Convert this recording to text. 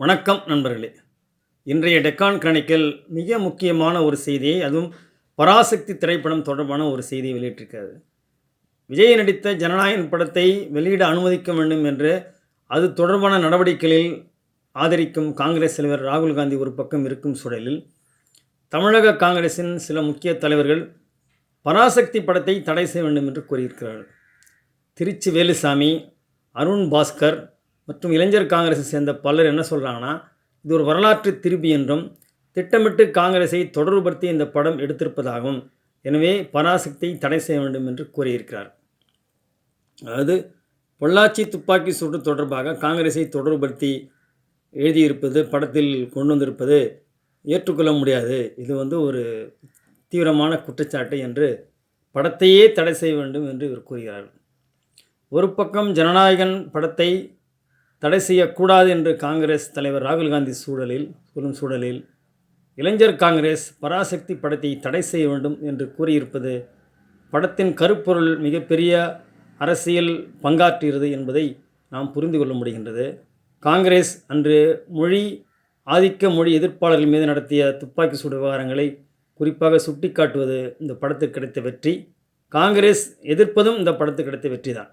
வணக்கம் நண்பர்களே. இன்றைய டெக்கான் கிரானிக்கல் மிக முக்கியமான ஒரு செய்தியை அதுவும் பராசக்தி திரைப்படம் தொடர்பான ஒரு செய்தியை வெளியிட்டிருக்கிறது. விஜய் நடித்த ஜனநாயகன் படத்தை வெளியிட அனுமதிக்க வேண்டும் என்று அது தொடர்பான நடவடிக்கைகளில் ஆதரிக்கும் காங்கிரஸ் தலைவர் ராகுல் காந்தி ஒரு பக்கம் இருக்கும் சூழலில் தமிழக காங்கிரசின் சில முக்கிய தலைவர்கள் பராசக்தி படத்தை தடை செய்ய வேண்டும் என்று கூறியிருக்கிறார்கள். திருச்சி வேலுசாமி அருண் பாஸ்கர் மற்றும் இளைஞர் காங்கிரஸை சேர்ந்த பலர் என்ன சொல்கிறாங்கன்னா இது ஒரு வரலாற்று திருப்பி என்றும் திட்டமிட்டு காங்கிரஸை தொடர்புபடுத்தி இந்த படம் எடுத்திருப்பதாகவும் எனவே பராசக்தியை தடை செய்ய வேண்டும் என்று கூறியிருக்கிறார். அதாவது பொள்ளாச்சி துப்பாக்கி சூடு தொடர்பாக காங்கிரஸை தொடர்புபடுத்தி எழுதியிருப்பது படத்தில் கொண்டு வந்திருப்பது ஏற்றுக்கொள்ள முடியாது. இது வந்து ஒரு தீவிரமான குற்றச்சாட்டு என்று படத்தையே தடை செய்ய வேண்டும் என்று இவர் கூறுகிறார். ஒரு பக்கம் ஜனநாயகன் படத்தை தடை செய்யக்கூடாது என்று காங்கிரஸ் தலைவர் ராகுல் காந்தி சூழலில் சொல்லும் சூழலில் இளைஞர் காங்கிரஸ் பராசக்தி படத்தை தடை செய்ய வேண்டும் என்று கூறியிருப்பது படத்தின் கருப்பொருள் மிகப்பெரிய அரசியல் பங்காற்றுகிறது என்பதை நாம் புரிந்து கொள்ள முடிகின்றது. காங்கிரஸ் அன்று மொழி ஆதிக்க மொழி எதிர்ப்பாளர்கள் மீது நடத்திய துப்பாக்கி சூடு விவகாரங்களை குறிப்பாக சுட்டிக்காட்டுவது இந்த படத்துக்கு கிடைத்த வெற்றி. காங்கிரஸ் எதிர்ப்பதும் இந்த படத்துக்கு கிடைத்த வெற்றி தான்